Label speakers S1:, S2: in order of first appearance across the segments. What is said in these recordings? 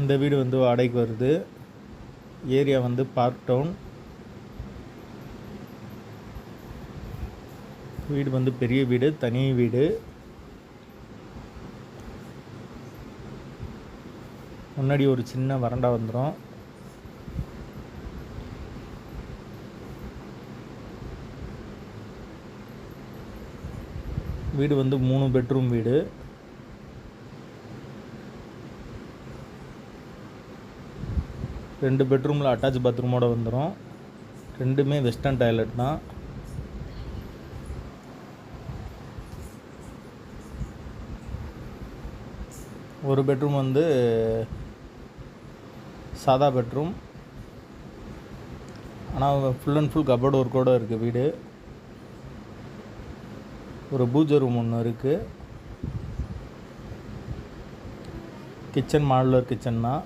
S1: இந்த வீடு வந்து வாடகைக்கு வருது. ஏரியா வந்து பார்க் டவுன் வீடு வந்து பெரிய வீடு தனி வீடு. முன்னாடி ஒரு சின்ன வறண்டா வந்துடும் வீடு வந்து மூணு பெட்ரூம் வீடு. ரெண்டு பெட்ரூமில் அட்டாச் பாத்ரூமோடு வந்துடும் ரெண்டுமே வெஸ்டர்ன் டாய்லெட் தான். ஒரு பெட்ரூம் வந்து சாதா பெட்ரூம் ஆனால் ஃபுல் அண்ட் ஃபுல் கபோர்டு ஒர்க்கோடு இருக்குது வீடு. ஒரு பூஜை ரூம் ஒன்று இருக்குது கிச்சன் மாடுலர் கிச்சன் தான்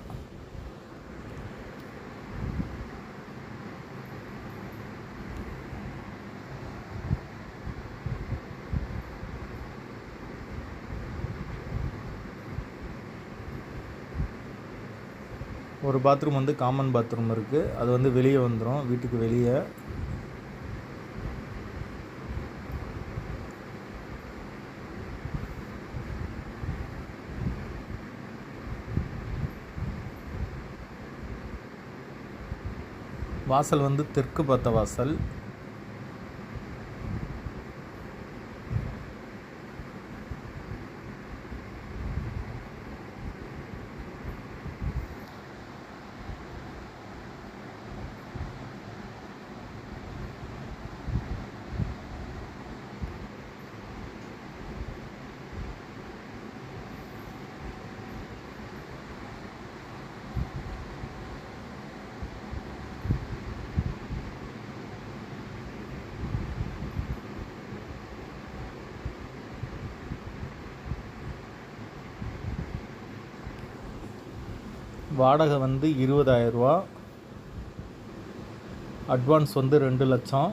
S1: ஒரு பாத்ரூம் வந்து காமன் பாத்ரூம் இருக்குது அது வந்து வெளியே வந்துடும் வீட்டுக்கு வெளியே. வாசல் வந்து தெற்கு பார்த்த வாசல். வாடகை வந்து இருபதாயிரரூவா அட்வான்ஸ் வந்து ரெண்டு லட்சம்.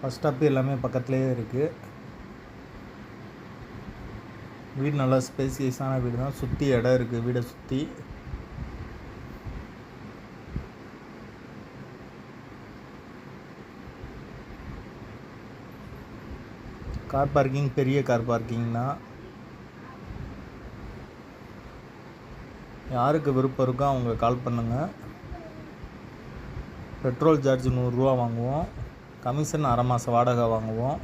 S1: பஸ் ஸ்டாப்பு எல்லாமே பக்கத்துலேயே இருக்குது வீடு நல்லா ஸ்பேசியஸான வீடு தான். சுற்றி இடம் இருக்குது வீடை சுற்றி கார் பார்க்கிங் பெரிய கார் பார்க்கிங் தான் யாருக்கு விருப்பம் இருக்கோ அவங்க கால் பண்ணுங்கள் பெட்ரோல் சார்ஜ் நூறுரூவா வாங்குவோம். கமிஷன் அரை மாத வாடகை வாங்குவோம்.